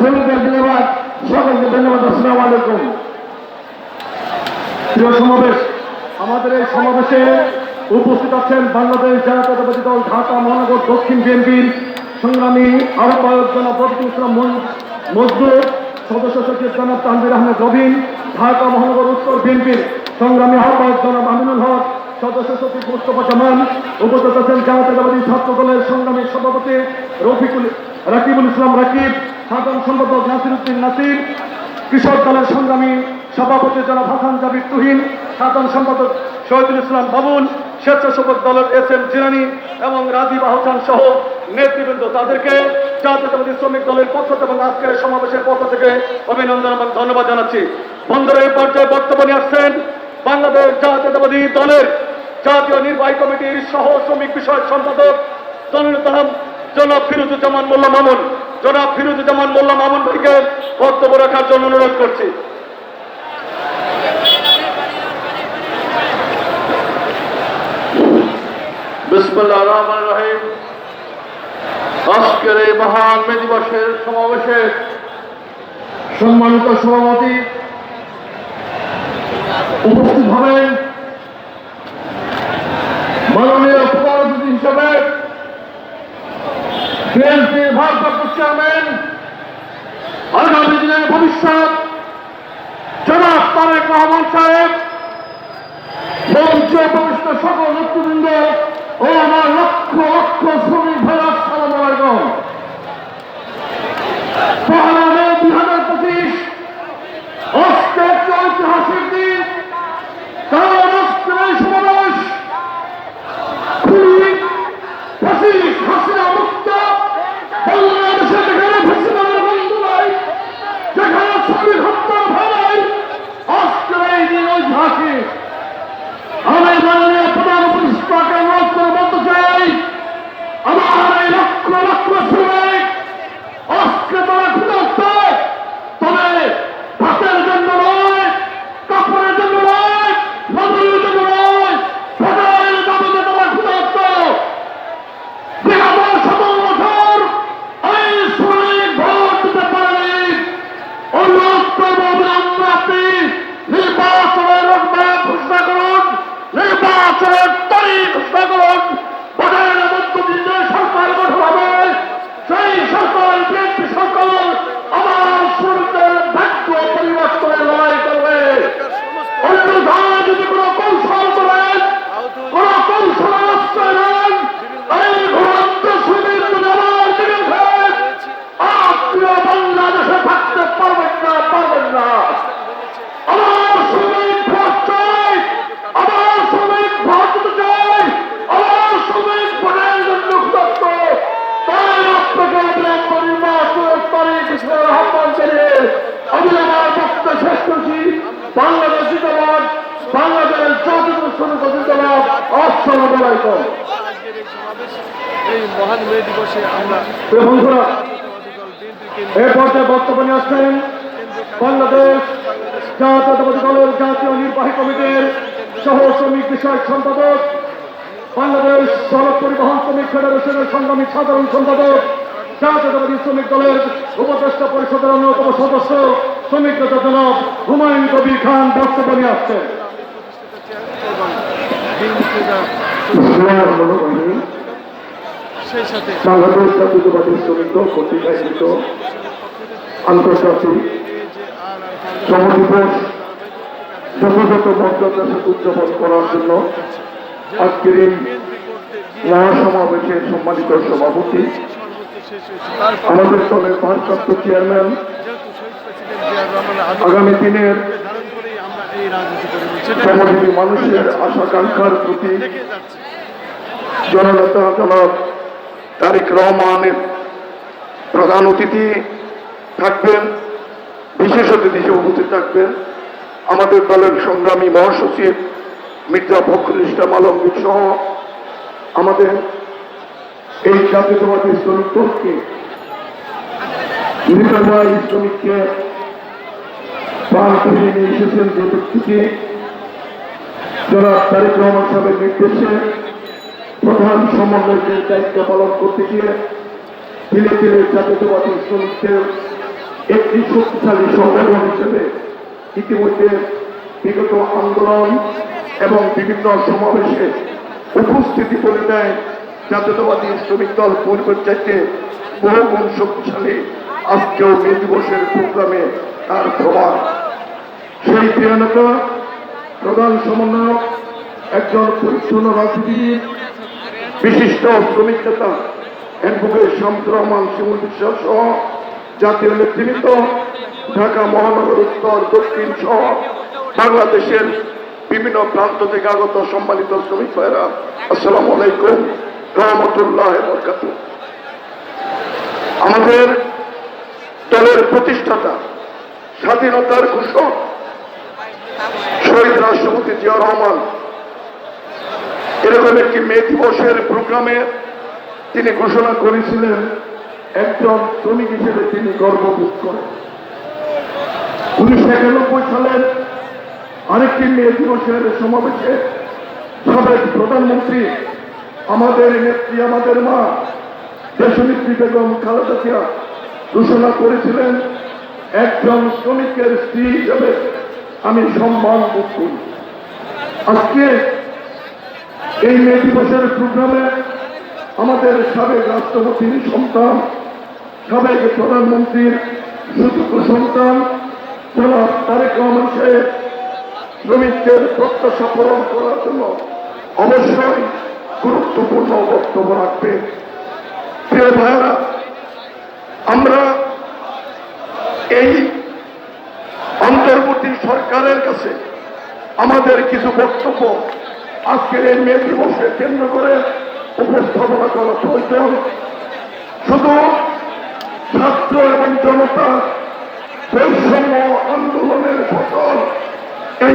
শ্রমিকদের ধন্যবাদ সকলকে ধন্যবাদ, আসসালামু আলাইকুম। প্রিয় সমাবেশ, আমাদের এই সমাবেশে উপস্থিত আছেন বাংলাদেশ জাতীয়তাবাদী দল ঢাকা মহানগর দক্ষিণ বিএনপির সংগ্রামী আহ্বায়ক জনাব রফিকুল ইসলাম মজদুর, সদস্য সচিব জনাব তানবির আহমেদ রবিন, ঢাকা মহানগর উত্তর বিএনপির সংগ্রামী আহ্বায়ক জনাব আমিনুল হক, সদস্য সচিব মোস্তফা জামান, উপস্থিত আছেন জাতীয়তাবাদী ছাত্র দলের সংগ্রামী সভাপতি রফিকুল রাকিবুল ইসলাম রাকিব সাধারণ সম্পাদক নাসির উদ্দিন নাসির, কৃষক দলের সংগ্রামী সভাপতি জনাব হাসান জাবির তুহিন, সাধারণ সম্পাদক শহীদুল ইসলাম বাবুল স্বেচ্ছাসেবক দলের এস এম জিরানি এবং রাজীব আহসান সহ নেতৃবৃন্দ তাদেরকে জাতীয়তাবাদী শ্রমিক দলের পক্ষ এবং আজকের সমাবেশের পক্ষ থেকে অভিনন্দন এবং ধন্যবাদ জানাচ্ছি। বন্ধুরা, এই পর্যায়ে বক্তব্য আসছেন বাংলাদেশ জাতীয়তাবাদী দলের জাতীয় নির্বাহী কমিটির সহ শ্রমিক বিষয়ক সম্পাদক জনতাম জনাব ফিরুজুজ্জামান মোল্লা মামুন। জনাব ফিরুজুজ্জামান মোল্লা মামুন ভাইকে বক্তব্য রাখার জন্য অনুরোধ করছি। আজকের এই মহান মে দিবসের সমাবেশে সম্মানিত সভাপতি উপস্থিত হবেন মাননীয় প্রধান অতিথি হিসেবে বিএনপির ভারপ্রাপ্ত চেয়ারম্যান আগামী দিনের ভবিষ্যৎ জনাব তারেক রহমান সাহেব মঞ্চে উপবিষ্ট সকল নেতৃবৃন্দ ও আমার লক্ষ লক্ষ শ্রমিক ভাই আসসালাম আলাইকুম পহেলা মে দুই হাজার পঁচিশ আজকে একটি ঐতিহাসিক দিন কারণ আজকের এই সমাবেশ খুবই পঁচিশ হাসিনা মুক্ত বাংলাদেশে যেখানে ফেসিবাদের বন্ধু নাই যেখানে শ্রমিক হত্যার ভয় আজকের এই দিন ঐতিহাসিক আমি মাননীয় প্রধান উপদেষ্টাকে অনুরোধ করে বলতে চাই আমার এই লক্ষ লক্ষ শ্রমিক আজকে তারা ক্ষুধার্ত তবে ভাতের জন্য নয় কাপড়ের জন্য নয় মজুরির জন্য নয় ভোটের দাবিতে তারা ক্ষুধার্ত বিগত সতেরো বছর এই শ্রমিক ভোট দিতে পারেনি অনুরোধ করব অবিলম্বে আপনি নির্বাচনের রোডম্যাপ ঘোষণা করুন নির্বাচনের তারিখ ঘোষণা করুন ভোটের মধ্য দিয়ে সরকার গঠন হবে সেই সরকার বিএনপি সরকার আমার শ্রমিকদের ভাগ্য পরিবর্তনের লড়াই করবে অন্যথায় যদি কোনো কৌশল করেন কোন কৌশল আশ্রয় নেন এই ঘুরন্ত শ্রমিক যদি আমার দিকে ফেরেন আপনিও বাংলাদেশে থাকতে পারবেন না পারবেন না আমার শ্রমিক ভোট চাই আমার শ্রমিক ভোট দিতে চাই আমার শ্রমিক ভোটের জন্য ক্ষুদ্র তাই আপনাকে অবিলম্ব নির্বাচনের তারিখ হিসেবে আহ্বান জানিয়ে আমি আমার বক্তব্য শেষ করছি বাংলাদেশ জিন্দাবাদ বাংলাদেশ জাতীয় শ্রমিক জিন্দাবাদ আসসালামু আলাইকুম এই মহান মে দিবসে আমরা বন্ধুরা জাতীয়তাবাদী দল বিএনপিকে এ পর্যায়ে বক্তব্য নিয়ে আসছেন বাংলাদেশ জাতীয়তাবাদী দলের জাতীয় নির্বাহী কমিটির সহ শ্রমিক বিষয়ক সম্পাদক বাংলাদেশ সড়ক পরিবহন শ্রমিক ফেডারেশনের সংগ্রামী সাধারণ সম্পাদক জাতীয়তাবাদী শ্রমিক দলের উপদেষ্টা পরিষদের অন্যতম সদস্য শ্রমিক নেতা জনাব হুমায়ুন কবির খান বক্তব্য নিয়ে আসছেন। বিএনপিরা সেই সাথে বাংলাদেশ জাতীয়তাবাদী উদযাপন করার জন্য আজকের এই মহাসমাবেশের সম্মানিত সভাপতি আমাদের দলের ভারপ্রাপ্ত চেয়ারম্যান আগামী দিনের করি মানুষের আশাকাঙ্ক্ষার প্রতি জননেতা জনাব তারিক রহমানের প্রধান অতিথি থাকবেন বিশেষ অতিথি হিসেবে উপস্থিত থাকবেন আমাদের দলের সংগ্রামী মহাসচিব মির্জা ফখরুল ইসলাম আলমগীর সহ আমাদের এই জাতীয়তাবাদী প্রাণ এসেছেন যারা তারেক রহমান সাহেবের নির্দেশে প্রধান সমন্বয়কের দায়িত্ব পালন করতে গিয়ে ধীরে ধীরে জাতীয়তাবাদী শ্রমিকদের একটি শক্তিশালী হিসেবে ইতিমধ্যে বিগত আন্দোলন এবং বিভিন্ন সমাবেশে উপস্থিতি করে দেয় জাতীয়তাবাদী শ্রমিক দল পূর্বের চাইতে বহুগুণ শক্তিশালী আজকেও মে দিবসের প্রোগ্রামে তার প্রমাণ। সেই প্রিয়নতা প্রধান সমন্বয়ক, একজন পরিচ্ছন্ন রাজনীতিবিদ, বিশিষ্ট শ্রমিক নেতা অ্যাডভোকেট শামসুর রহমান, শিমুল বিশ্বাস সহ জাতীয় নেতৃবৃন্দ, ঢাকা মহানগর উত্তর, দক্ষিণ সহ বাংলাদেশের বিভিন্ন প্রান্ত থেকে আগত সম্মানিত শ্রমিক ভাইরা আসসালামু আলাইকুম, রহমতুল্লাহ বরকাত। আমাদের দলের প্রতিষ্ঠাতা, স্বাধীনতার ঘোষক শহীদ রাষ্ট্রপতি জিয়া রহমান। এরকম একটি মে দিবসের প্রোগ্রামে তিনি ঘোষণা করেছিলেন, একজন শ্রমিক হিসেবে তিনি গর্ববোধ করেন। উনিশশো একানব্বই সালের আরেকটি মে দিবসের সমাবেশে সাবেক প্রধানমন্ত্রী, আমাদের নেত্রী, আমাদের মা, দেশনেত্রী বেগম খালেদা জিয়া ঘোষণা করেছিলেন, একজন শ্রমিকের স্ত্রী হিসেবে আমি সম্মান বোধ করি আজকে এই মে দিবসের প্রোগ্রামে আমাদের সাবেক রাষ্ট্রপতির সন্তান, সাবেক প্রধানমন্ত্রীর সুযোগ্য সন্তান, জনাব তারেক রহমান সাহেব শ্রমিকদের প্রত্যাশা পূরণ করার জন্য অবশ্যই গুরুত্বপূর্ণ বক্তব্য রাখবে। প্রিয় ভাইয়েরা, আমরা এই আমাদের কিছু বক্তব্য আজকের এই মে দিবসকে কেন্দ্র করে উপস্থাপনা করা প্রয়োজন শুধু ছাত্র এবং জনতা বৈষম্য আন্দোলনের ফসল এই